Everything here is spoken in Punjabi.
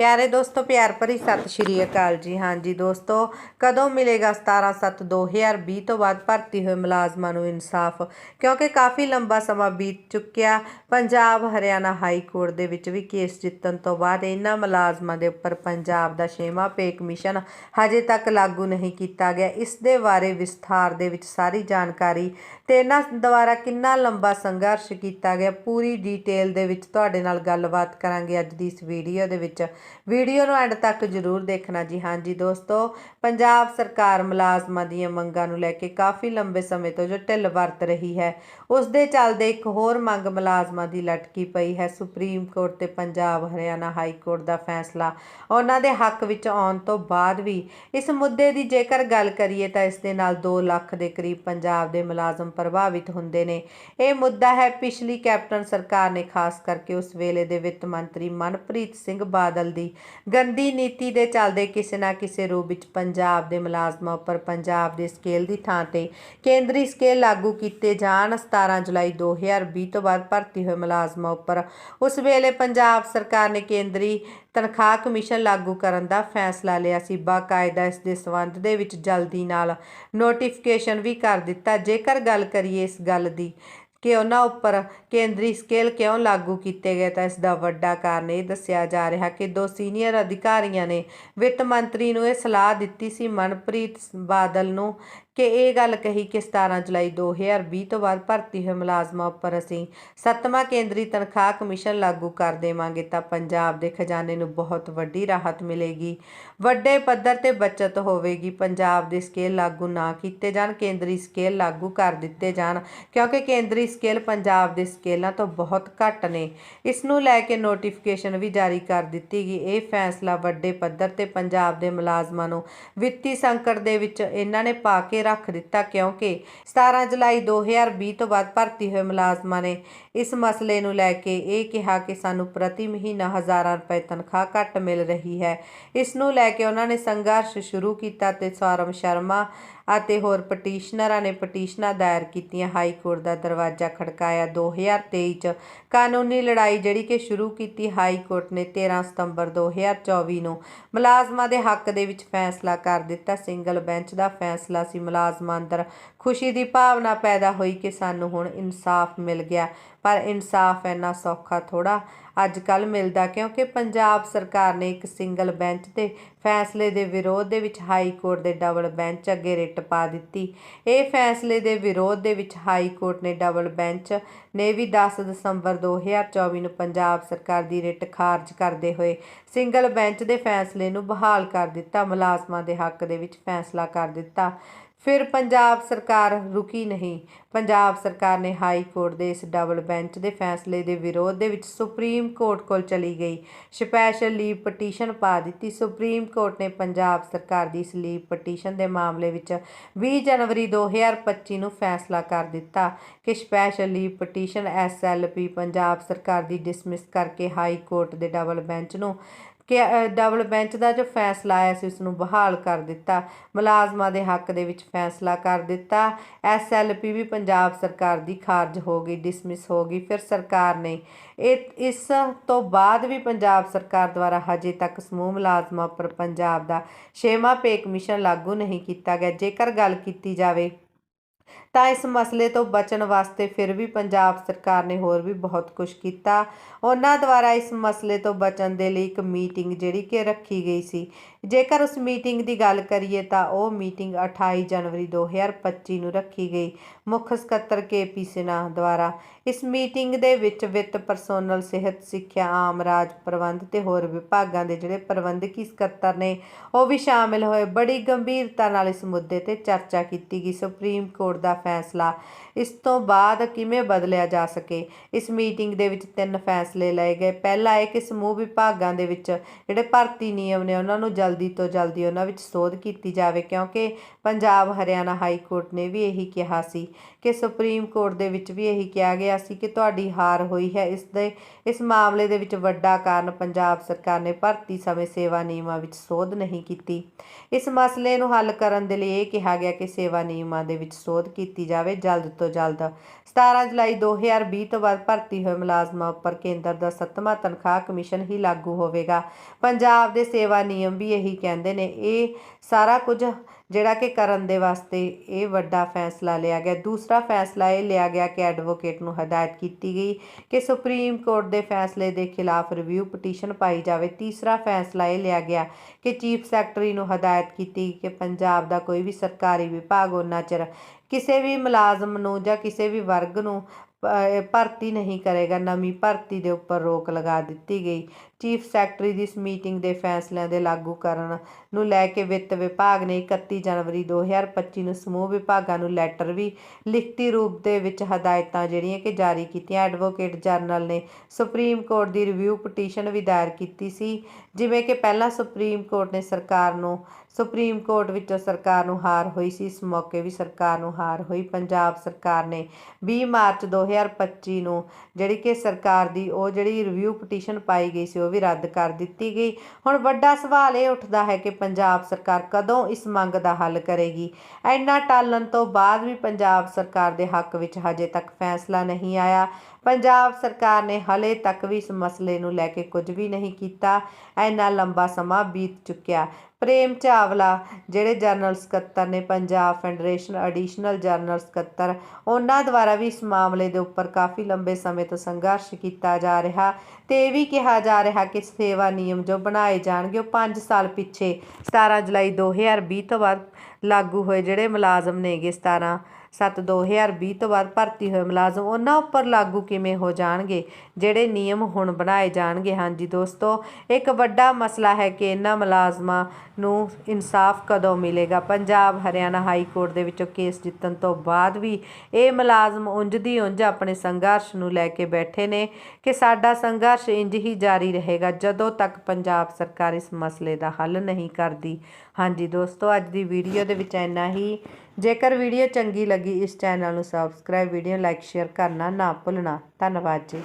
ਪਿਆਰੇ ਦੋਸਤੋ, ਪਿਆਰ ਭਰੀ ਸਤਿ ਸ਼੍ਰੀ ਅਕਾਲ ਜੀ। ਹਾਂਜੀ ਦੋਸਤੋ, ਕਦੋਂ ਮਿਲੇਗਾ 17/7/2020 ਤੋਂ ਬਾਅਦ ਭਰਤੀ ਹੋਏ ਮੁਲਾਜ਼ਮਾਂ ਨੂੰ ਇਨਸਾਫ? ਕਿਉਂਕਿ ਕਾਫੀ ਲੰਬਾ ਸਮਾਂ ਬੀਤ ਚੁੱਕਿਆ। ਪੰਜਾਬ, ਹਰਿਆਣਾ ਹਾਈ ਕੋਰਟ ਦੇ ਵਿੱਚ ਵੀ ਕੇਸ ਜਿੱਤਣ ਤੋਂ ਬਾਅਦ ਇਹਨਾਂ ਮੁਲਾਜ਼ਮਾਂ ਦੇ ਉੱਪਰ ਪੰਜਾਬ ਦਾ ਛੇਵਾਂ ਪੇ ਕਮਿਸ਼ਨ ਹਜੇ ਤੱਕ ਲਾਗੂ ਨਹੀਂ ਕੀਤਾ ਗਿਆ। ਇਸ ਦੇ ਬਾਰੇ ਵਿਸਥਾਰ ਦੇ ਵਿੱਚ ਸਾਰੀ ਜਾਣਕਾਰੀ ਤੇ ਇਹਨਾਂ ਦੁਆਰਾ ਕਿੰਨਾ ਲੰਬਾ ਸੰਘਰਸ਼ ਕੀਤਾ ਗਿਆ, ਪੂਰੀ ਡਿਟੇਲ ਦੇ ਵਿੱਚ ਤੁਹਾਡੇ ਨਾਲ ਗੱਲਬਾਤ ਕਰਾਂਗੇ ਅੱਜ ਦੀ ਇਸ ਵੀਡੀਓ ਦੇ ਵਿੱਚ। ਵੀਡੀਓ ਨੂੰ ਐਂਡ ਤੱਕ ਜ਼ਰੂਰ ਦੇਖਣਾ ਜੀ। ਹਾਂਜੀ ਦੋਸਤੋ, ਪੰਜਾਬ ਸਰਕਾਰ ਮੁਲਾਜ਼ਮਾਂ ਦੀਆਂ ਮੰਗਾਂ ਨੂੰ ਲੈ ਕੇ ਕਾਫੀ ਲੰਬੇ ਸਮੇਂ ਤੋਂ ਜੋ ਢਿੱਲ ਵਰਤ ਰਹੀ ਹੈ, ਉਸ ਦੇ ਚੱਲਦੇ ਇੱਕ ਹੋਰ ਮੰਗ ਮੁਲਾਜ਼ਮਾਂ ਦੀ ਲਟਕੀ ਪਈ ਹੈ। ਸੁਪਰੀਮ ਕੋਰਟ ਤੇ ਪੰਜਾਬ ਹਰਿਆਣਾ ਹਾਈ ਕੋਰਟ ਦਾ ਫੈਸਲਾ ਉਹਨਾਂ ਦੇ ਹੱਕ ਵਿੱਚ ਆਉਣ ਤੋਂ ਬਾਅਦ ਵੀ ਇਸ ਮੁੱਦੇ ਦੀ ਜੇਕਰ ਗੱਲ ਕਰੀਏ ਤਾਂ ਇਸ ਦੇ ਨਾਲ 2 ਲੱਖ ਦੇ ਕਰੀਬ ਪੰਜਾਬ ਦੇ ਮੁਲਾਜ਼ਮ ਪ੍ਰਭਾਵਿਤ ਹੁੰਦੇ ਨੇ। ਇਹ ਮੁੱਦਾ ਹੈ, ਪਿਛਲੀ ਕੈਪਟਨ ਸਰਕਾਰ ਨੇ ਖਾਸ ਕਰਕੇ ਉਸ ਵੇਲੇ ਦੇ ਵਿੱਤ ਮੰਤਰੀ ਮਨਪ੍ਰੀਤ ਸਿੰਘ ਬਾਦਲ ਦੀ ਗੰਦੀ ਨੀਤੀ ਦੇ ਚੱਲਦੇ ਕਿਸੇ ਨਾ ਕਿਸੇ ਰੂਪ ਵਿੱਚ ਪੰਜਾਬ ਦੇ ਮੁਲਾਜ਼ਮਾਂ ਉੱਪਰ ਪੰਜਾਬ ਦੇ ਸਕੇਲ ਦੀ ਥਾਂ ਤੇ ਕੇਂਦਰੀ ਸਕੇਲ ਲਾਗੂ ਕੀਤੇ ਜਾਣ। 17 ਜੁਲਾਈ 2020 ਤੋਂ ਬਾਅਦ ਭਰਤੀ ਹੋਏ ਮੁਲਾਜ਼ਮਾਂ ਉੱਪਰ ਉਸ ਵੇਲੇ ਪੰਜਾਬ ਸਰਕਾਰ ਨੇ ਕੇਂਦਰੀ ਤਨਖਾਹ ਕਮਿਸ਼ਨ ਲਾਗੂ ਕਰਨ ਦਾ ਫੈਸਲਾ ਲਿਆ ਸੀ। ਬਾਕਾਇਦਾ ਇਸ ਦੇ ਸੰਬੰਧ ਦੇ ਵਿੱਚ ਜਲਦੀ ਨਾਲ ਨੋਟੀਫਿਕੇਸ਼ਨ ਵੀ ਕਰ ਦਿੱਤਾ। ਜੇਕਰ ਗੱਲ ਕਰੀਏ ਇਸ ਗੱਲ ਦੀ ਕਿ ਉਹਨਾਂ ਉੱਪਰ ਕੇਂਦਰੀ ਸਕੇਲ ਕਿਉਂ ਲਾਗੂ ਕੀਤੇ ਗਏ? ਤਾਂ ਇਸ ਦਾ ਵੱਡਾ ਕਾਰਨ ਇਹ ਦੱਸਿਆ ਜਾ ਰਿਹਾ ਕਿ ਦੋ ਸੀਨੀਅਰ ਅਧਿਕਾਰੀਆਂ ਨੇ ਵਿੱਤ ਮੰਤਰੀ ਨੂੰ ਇਹ ਸਲਾਹ ਦਿੱਤੀ ਸੀ। ਮਨਪ੍ਰੀਤ ਬਾਦਲ ਨੂੰ ਕਿ ਇਹ ਗੱਲ ਕਹੀ ਕਿ 17 ਜੁਲਾਈ 2020 ਤੋਂ ਬਾਅਦ ਭਰਤੀ ਹੋਏ ਮੁਲਾਜ਼ਮਾਂ ਉੱਪਰ ਅਸੀਂ ਸੱਤਵਾਂ ਕੇਂਦਰੀ ਤਨਖਾਹ ਕਮਿਸ਼ਨ ਲਾਗੂ ਕਰ ਦੇਵਾਂਗੇ ਤਾਂ ਪੰਜਾਬ ਦੇ ਖਜ਼ਾਨੇ ਨੂੰ ਬਹੁਤ ਵੱਡੀ ਰਾਹਤ ਮਿਲੇਗੀ। ਵੱਡੇ ਪੱਧਰ ਤੇ ਬਚਤ ਹੋਵੇਗੀ। ਪੰਜਾਬ ਦੇ ਸਕੇਲ ਲਾਗੂ ਨਾ ਕੀਤੇ ਜਾਣ, ਕੇਂਦਰੀ ਸਕੇਲ ਲਾਗੂ ਕਰ ਦਿੱਤੇ ਜਾਣ, ਕਿਉਂਕਿ ਕੇਂਦਰੀ ਸਕੇਲ ਪੰਜਾਬ ਦੇ ਸਕੇਲਾਂ ਤੋਂ ਬਹੁਤ ਘੱਟ ਨੇ। ਇਸ ਨੂੰ ਲੈ ਕੇ ਨੋਟੀਫਿਕੇਸ਼ਨ ਵੀ ਜਾਰੀ ਕਰ ਦਿੱਤੀ ਗਈ। ਇਹ ਫੈਸਲਾ ਵੱਡੇ ਪੱਧਰ ਤੇ ਪੰਜਾਬ ਦੇ ਮੁਲਾਜ਼ਮਾਂ ਨੂੰ ਵਿੱਤੀ ਸੰਕਟ ਦੇ ਵਿੱਚ ਇਹਨਾਂ ਨੇ ਪਾ ਕੇ ਰੱਖ ਦਿੱਤਾ ਕਿਉਂਕਿ 17 ਜੁਲਾਈ 2020 ਤੋਂ ਬਾਅਦ ਭਰਤੀ ਹੋਏ ਮੁਲਾਜ਼ਮਾਂ ਨੇ ਇਸ ਮਸਲੇ ਨੂੰ ਲੈ ਕੇ ਇਹ ਕਿਹਾ ਕਿ ਸਾਨੂੰ ਪ੍ਰਤੀ ਮਹੀਨਾ ਹਜ਼ਾਰਾਂ ਰੁਪਏ ਤਨਖਾਹ ਘੱਟ ਮਿਲ ਰਹੀ ਹੈ। ਇਸ ਨੂੰ ਲੈ ਕੇ ਉਹਨਾਂ ਨੇ ਸੰਘਰਸ਼ ਸ਼ੁਰੂ ਕੀਤਾ ਤੇ ਸੌਰਵ ਸ਼ਰਮਾ ਅਤੇ ਹੋਰ ਪਟੀਸ਼ਨਰਾਂ ਨੇ ਪਟੀਸ਼ਨਾਂ ਦਾਇਰ ਕੀਤੀਆਂ। ਹਾਈ ਕੋਰਟ ਦਾ ਦਰਵਾਜ਼ਾ ਖੜਕਾਇਆ। 2023 ਚ ਕਾਨੂੰਨੀ ਲੜਾਈ ਜਿਹੜੀ ਕਿ ਸ਼ੁਰੂ ਕੀਤੀ ਹਾਈ ਕੋਰਟ ਨੇ 13 ਸਤੰਬਰ 2024 ਨੂੰ। ਮੁਲਾਜ਼ਮਾਂ ਦੇ ਹੱਕ ਦੇ ਵਿੱਚ ਫੈਸਲਾ ਕਰ ਦਿੱਤਾ। ਸਿੰਗਲ ਬੈਂਚ ਦਾ ਫੈਸਲਾ ਸੀ। ਮੁਲਾਜ਼ਮਾਂ ਅੰਦਰ ਖੁਸ਼ੀ ਦੀ ਭਾਵਨਾ ਪੈਦਾ ਹੋਈ ਕਿ ਸਾਨੂੰ ਹੁਣ ਇਨਸਾਫ ਮਿਲ ਗਿਆ। ਪਰ ਇਨਸਾਫ ਇੰਨਾ ਸੌਖਾ ਥੋੜਾ ਅੱਜ ਕੱਲ ਮਿਲਦਾ ਕਿਉਂਕਿ ਪੰਜਾਬ ਸਰਕਾਰ ਨੇ ਇੱਕ ਸਿੰਗਲ ਬੈਂਚ ਦੇ ਫੈਸਲੇ ਦੇ ਵਿਰੋਧ ਦੇ ਵਿੱਚ ਹਾਈ ਕੋਰਟ ਦੇ ਡਬਲ ਬੈਂਚ ਅੱਗੇ ਰਿਟ ਪਾ ਦਿੱਤੀ। ਇਹ ਫੈਸਲੇ ਦੇ ਵਿਰੋਧ ਦੇ ਵਿੱਚ ਹਾਈ ਕੋਰਟ ਨੇ ਡਬਲ ਬੈਂਚ ਨੇ ਵੀ 10 ਦਸੰਬਰ 2024 ਨੂੰ ਪੰਜਾਬ ਸਰਕਾਰ ਦੀ ਰਿਟ ਖਾਰਜ ਕਰਦੇ ਹੋਏ ਸਿੰਗਲ ਬੈਂਚ ਦੇ ਫੈਸਲੇ ਨੂੰ ਬਹਾਲ ਕਰ ਦਿੱਤਾ, ਮੁਲਾਜ਼ਮਾਂ ਦੇ ਹੱਕ ਦੇ ਵਿੱਚ ਫੈਸਲਾ ਕਰ ਦਿੱਤਾ। ਫਿਰ ਪੰਜਾਬ ਸਰਕਾਰ ਰੁਕੀ ਨਹੀਂ। ਪੰਜਾਬ ਸਰਕਾਰ ਨੇ ਹਾਈ ਕੋਰਟ ਦੇ ਇਸ ਡਬਲ ਬੈਂਚ ਦੇ ਫੈਸਲੇ ਦੇ ਵਿਰੋਧ ਦੇ ਵਿੱਚ ਸੁਪਰੀਮ ਕੋਰਟ ਕੋਲ ਚਲੀ ਗਈ। ਸਪੈਸ਼ਲ ਲੀਵ ਪਟੀਸ਼ਨ ਪਾ ਦਿੱਤੀ। ਸੁਪਰੀਮ ਕੋਰਟ ਨੇ ਪੰਜਾਬ ਸਰਕਾਰ ਦੀ ਇਸ ਲੀਵ ਪਟੀਸ਼ਨ ਦੇ ਮਾਮਲੇ ਵਿੱਚ 20 ਜਨਵਰੀ 2025 ਨੂੰ ਫੈਸਲਾ ਕਰ ਦਿੱਤਾ ਕਿ special leave petition SLP Punjab ਸਰਕਾਰ ਦੀ ਡਿਸਮਿਸ ਕਰਕੇ ਹਾਈ ਕੋਰਟ ਦੇ ਡਬਲ ਬੈਂਚ ਨੂੰ ਕਿ ਡਬਲ ਬੈਂਚ ਦਾ ਜੋ ਫੈਸਲਾ ਆਇਆ ਸੀ ਉਸ ਨੂੰ ਬਹਾਲ ਕਰ ਦਿੱਤਾ। ਮੁਲਾਜ਼ਮਾਂ ਦੇ ਹੱਕ ਦੇ ਵਿੱਚ ਫੈਸਲਾ ਕਰ ਦਿੱਤਾ। ਐਸਐਲਪੀ ਵੀ ਪੰਜਾਬ ਸਰਕਾਰ ਦੀ ਖਾਰਜ ਹੋ ਗਈ ਡਿਸਮਿਸ ਹੋ ਗਈ। ਫਿਰ ਸਰਕਾਰ ਨੇ ਇਹ, ਇਸ ਤੋਂ ਬਾਅਦ ਵੀ ਪੰਜਾਬ ਸਰਕਾਰ ਦੁਆਰਾ ਹਜੇ ਤੱਕ ਸਮੂਹ ਮੁਲਾਜ਼ਮਾਂ ਉੱਪਰ ਪੰਜਾਬ ਦਾ ਛੇਵਾਂ ਪੇ ਕਮਿਸ਼ਨ ਲਾਗੂ ਨਹੀਂ ਕੀਤਾ ਗਿਆ। ਜੇਕਰ ਗੱਲ ਕੀਤੀ ਜਾਵੇ ਤਾਂ ਇਸ ਮਸਲੇ ਤੋਂ ਬਚਣ ਵਾਸਤੇ ਫਿਰ ਵੀ ਪੰਜਾਬ ਸਰਕਾਰ ਨੇ ਹੋਰ ਵੀ ਬਹੁਤ ਕੁਝ ਕੀਤਾ। ਉਹਨਾਂ ਦੁਆਰਾ ਇਸ ਮਸਲੇ ਤੋਂ ਬਚਣ ਦੇ ਲਈ ਇੱਕ ਮੀਟਿੰਗ ਜਿਹੜੀ ਕਿ ਰੱਖੀ ਗਈ ਸੀ। ਜੇਕਰ ਉਸ ਮੀਟਿੰਗ ਦੀ ਗੱਲ ਕਰੀਏ ਤਾਂ ਉਹ ਮੀਟਿੰਗ 28 ਜਨਵਰੀ 2025 ਨੂੰ ਰੱਖੀ ਗਈ। ਮੁੱਖ ਸਕੱਤਰ ਕੇਪੀ ਸਿਨਹਾ ਦੁਆਰਾ ਇਸ ਮੀਟਿੰਗ ਦੇ ਵਿੱਚ ਵਿੱਤ, ਪਰਸੋਨਲ ਸਿਹਤ, ਸਿੱਖਿਆ, ਆਮ ਰਾਜ ਪ੍ਰਬੰਧ ਤੇ ਹੋਰ ਵਿਭਾਗਾਂ ਦੇ ਜਿਹੜੇ ਪ੍ਰਬੰਧਕੀ ਸਕੱਤਰ ਨੇ, ਉਹ ਵੀ ਸ਼ਾਮਿਲ ਹੋਏ। ਬੜੀ ਗੰਭੀਰਤਾ ਨਾਲ ਇਸ ਮੁੱਦੇ ਤੇ ਚਰਚਾ ਕੀਤੀ ਗਈ। ਸੁਪਰੀਮ ਕੋਰਟ ਦਾ ਫੈਸਲਾ। ਇਸ ਤੋਂ ਬਾਅਦ ਕਿਵੇਂ ਬਦਲਿਆ ਜਾ ਸਕੇ? ਇਸ ਮੀਟਿੰਗ ਦੇ ਵਿੱਚ ਤਿੰਨ ਫੈਸਲੇ ਲਏ ਗਏ। ਪਹਿਲਾ ਇਹ ਕਿ ਸਮੂਹ ਵਿਭਾਗਾਂ ਦੇ ਵਿੱਚ, ਜਿਹੜੇ ਭਰਤੀ ਨਿਯਮ ਨੇ, ਉਹਨਾਂ ਨੂੰ ਜਲਦੀ ਤੋਂ ਜਲਦੀ ਉਹਨਾਂ ਵਿੱਚ ਸੋਧ ਕੀਤੀ ਜਾਵੇ, ਕਿਉਂਕਿ ਪੰਜਾਬ ਹਰਿਆਣਾ ਹਾਈ ਕੋਰਟ ਨੇ ਵੀ ਇਹੀ ਕਿਹਾ ਸੀ ਕਿ ਸੁਪਰੀਮ ਕੋਰਟ ਦੇ ਵਿੱਚ ਵੀ ਇਹੀ ਕਿਹਾ ਗਿਆ ਸੀ ਕਿ ਤੁਹਾਡੀ ਹਾਰ ਹੋਈ ਹੈ। ਇਸ ਦੇ, ਇਸ ਮਾਮਲੇ ਦੇ ਵਿੱਚ ਵੱਡਾ ਕਾਰਨ ਪੰਜਾਬ ਸਰਕਾਰ ਨੇ ਭਰਤੀ ਸਮੇਂ ਸੇਵਾ ਨਿਯਮਾਂ ਵਿੱਚ ਸੋਧ ਨਹੀਂ ਕੀਤੀ। ਇਸ ਮਸਲੇ ਨੂੰ ਹੱਲ ਕਰਨ ਦੇ ਲਈ ਇਹ ਕਿਹਾ ਗਿਆ ਕਿ ਸੇਵਾ ਨਿਯਮਾਂ ਦੇ ਵਿੱਚ ਸੋਧ ਕੀਤੀ ਕੀਤੀ ਜਾਵੇ ਜਲਦ ਤੋਂ ਜਲਦ। 17 ਜੁਲਾਈ 2020 ਤੋਂ ਬਾਅਦ ਭਰਤੀ ਹੋਏ ਮੁਲਾਜ਼ਮਾਂ ਉੱਪਰ ਕੇਂਦਰ ਦਾ ਸੱਤਵਾਂ ਤਨਖਾਹ ਕਮਿਸ਼ਨ ਹੀ ਲਾਗੂ ਹੋਵੇਗਾ। ਪੰਜਾਬ ਦੇ ਸੇਵਾ ਨਿਯਮ ਵੀ ਇਹੀ ਕਹਿੰਦੇ ਨੇ। ਇਹ ਸਾਰਾ ਕੁਝ ਜਿਹੜਾ ਕਿ ਕਰਨ ਦੇ ਵਾਸਤੇ ਇਹ ਵੱਡਾ ਫੈਸਲਾ ਲਿਆ ਗਿਆ। ਦੂਸਰਾ ਫੈਸਲਾ ਇਹ ਲਿਆ ਗਿਆ ਕਿ ਐਡਵੋਕੇਟ ਨੂੰ ਹਦਾਇਤ ਕੀਤੀ ਗਈ ਕਿ ਸੁਪਰੀਮ ਕੋਰਟ ਦੇ ਫੈਸਲੇ ਦੇ ਖਿਲਾਫ ਰਿਵਿਊ ਪਟੀਸ਼ਨ ਪਾਈ ਜਾਵੇ। ਤੀਸਰਾ ਫੈਸਲਾ ਇਹ ਲਿਆ ਗਿਆ ਕਿ ਚੀਫ ਸੈਕਟਰੀ ਨੂੰ ਹਦਾਇਤ ਕੀਤੀ ਕਿ ਪੰਜਾਬ ਦਾ ਕੋਈ ਵੀ ਸਰਕਾਰੀ ਵਿਭਾਗ ਉਹਨਾਂ ਚਿਰ ਕਿਸੇ ਵੀ ਮੁਲਾਜ਼ਮ ਨੂੰ ਜਾਂ ਕਿਸੇ ਵੀ ਵਰਗ ਨੂੰ ਭਰਤੀ ਨਹੀਂ ਕਰੇਗਾ, ਨਵੀਂ ਭਰਤੀ ਦੇ ਉੱਪਰ ਰੋਕ ਲਗਾ ਦਿੱਤੀ ਗਈ। ਚੀਫ ਸੈਕਟਰੀ ਦੀ ਇਸ ਮੀਟਿੰਗ ਦੇ ਫੈਸਲਿਆਂ ਦੇ ਲਾਗੂ ਕਰਨ ਨੂੰ ਲੈ ਕੇ ਵਿੱਤ ਵਿਭਾਗ ਨੇ 31 ਜਨਵਰੀ 2025 ਨੂੰ ਸਮੂਹ ਵਿਭਾਗਾਂ ਨੂੰ ਲੈਟਰ ਵੀ ਲਿਖਤੀ ਰੂਪ ਦੇ ਵਿੱਚ ਹਦਾਇਤਾਂ ਜਿਹੜੀਆਂ ਕਿ ਜਾਰੀ ਕੀਤੀਆਂ। ਐਡਵੋਕੇਟ ਜਨਰਲ ਨੇ ਸੁਪਰੀਮ ਕੋਰਟ ਦੀ ਰਿਵਿਊ ਪਟੀਸ਼ਨ ਵੀ ਦਾਇਰ ਕੀਤੀ ਸੀ, ਜਿਵੇਂ ਕਿ ਪਹਿਲਾਂ ਸੁਪਰੀਮ ਕੋਰਟ ਨੇ ਸਰਕਾਰ ਨੂੰ ਸੁਪਰੀਮ ਕੋਰਟ ਵਿੱਚੋਂ ਸਰਕਾਰ ਨੂੰ ਹਾਰ ਹੋਈ ਸੀ। ਇਸ ਮੌਕੇ ਵੀ ਸਰਕਾਰ ਨੂੰ ਹਾਰ ਹੋਈ। ਪੰਜਾਬ ਸਰਕਾਰ ਨੇ 20 ਮਾਰਚ 2025 ਨੂੰ ਜਿਹੜੀ ਕਿ ਸਰਕਾਰ ਦੀ ਉਹ ਜਿਹੜੀ ਰਿਵਿਊ ਪਟੀਸ਼ਨ ਪਾਈ ਗਈ ਸੀ, ਉਹ ਵੀ ਰੱਦ ਕਰ ਦਿੱਤੀ ਗਈ। ਹੁਣ ਵੱਡਾ ਸਵਾਲ ਇਹ ਉੱਠਦਾ ਹੈ ਕਿ ਪੰਜਾਬ ਸਰਕਾਰ ਕਦੋਂ ਇਸ ਮੰਗ ਦਾ ਹੱਲ ਕਰੇਗੀ? ਇੰਨਾ ਟਾਲਣ ਤੋਂ ਬਾਅਦ ਵੀ ਪੰਜਾਬ ਸਰਕਾਰ ਦੇ ਹੱਕ ਵਿੱਚ ਹਜੇ ਤੱਕ ਫੈਸਲਾ ਨਹੀਂ ਆਇਆ। ਪੰਜਾਬ ਸਰਕਾਰ ਨੇ ਹਲੇ ਤੱਕ ਵੀ ਇਸ ਮਸਲੇ ਨੂੰ ਲੈ ਕੇ ਕੁਝ ਵੀ ਨਹੀਂ ਕੀਤਾ। ਇੰਨਾ ਲੰਬਾ ਸਮਾਂ ਬੀਤ ਚੁੱਕਿਆ। ਪ੍ਰੇਮ ਚਾਵਲਾ, ਜਿਹੜੇ ਜਨਰਲ ਸਕੱਤਰ ਨੇ ਪੰਜਾਬ ਫੈਡਰੇਸ਼ਨ, ਐਡੀਸ਼ਨਲ ਜਨਰਲ ਸਕੱਤਰ, ਉਹਨਾਂ ਦੁਆਰਾ ਵੀ ਇਸ ਮਾਮਲੇ ਦੇ ਉੱਪਰ ਕਾਫੀ ਲੰਬੇ ਸਮੇਂ ਤੋਂ ਸੰਘਰਸ਼ ਕੀਤਾ ਜਾ ਰਿਹਾ ਤੇ ਇਹ ਵੀ ਕਿਹਾ ਜਾ ਰਿਹਾ ਕਿ ਸੇਵਾ ਨਿਯਮ ਜੋ ਬਣਾਏ ਜਾਣਗੇ, ਉਹ 5 ਸਾਲ ਪਿੱਛੇ 17 ਜੁਲਾਈ 2020 ਤੋਂ ਬਾਅਦ ਲਾਗੂ ਹੋਏ ਜਿਹੜੇ ਮੁਲਾਜ਼ਮ ਨੇਗੇ 17 7 2020 ਤੋਂ ਬਾਅਦ ਭਰਤੀ ਹੋਏ ਮੁਲਾਜ਼ਮ ਉਹਨਾਂ ਉੱਪਰ ਲਾਗੂ ਕਿਵੇਂ ਹੋ ਜਾਣਗੇ? ਜਿਹੜੇ ਨਿਯਮ ਹੁਣ ਬਣਾਏ ਜਾਣਗੇ? ਹਾਂਜੀ ਦੋਸਤੋ, ਇੱਕ ਵੱਡਾ ਮਸਲਾ ਹੈ ਕਿ ਇਹਨਾਂ ਮੁਲਾਜ਼ਮਾਂ ਨੂੰ ਇਨਸਾਫ ਕਦੋਂ ਮਿਲੇਗਾ? ਪੰਜਾਬ, ਹਰਿਆਣਾ ਹਾਈ ਕੋਰਟ ਦੇ ਵਿੱਚੋਂ ਕੇਸ ਜਿੱਤਣ ਤੋਂ ਬਾਅਦ ਵੀ ਇਹ ਮੁਲਾਜ਼ਮ ਉਂਝ ਦੀ ਉਂਝ ਆਪਣੇ ਸੰਘਰਸ਼ ਨੂੰ ਲੈ ਕੇ ਬੈਠੇ ਨੇ ਕਿ ਸਾਡਾ ਸੰਘਰਸ਼ ਇੰਜ ਹੀ ਜਾਰੀ ਰਹੇਗਾ ਜਦੋਂ ਤੱਕ ਪੰਜਾਬ ਸਰਕਾਰ ਇਸ ਮਸਲੇ ਦਾ ਹੱਲ ਨਹੀਂ ਕਰਦੀ। ਹਾਂਜੀ ਦੋਸਤੋ, ਅੱਜ ਦੀ ਵੀਡੀਓ ਦੇ ਵਿੱਚ ਇੰਨਾ ਹੀ। ਜੇਕਰ ਵੀਡੀਓ ਚੰਗੀ ਲੱਗੀ ਇਸ ਚੈਨਲ ਨੂੰ ਸਬਸਕ੍ਰਾਈਬ ਵੀਡੀਓ ਲਾਈਕ ਸ਼ੇਅਰ ਕਰਨਾ ਨਾ ਭੁੱਲਣਾ। ਧੰਨਵਾਦ ਜੀ।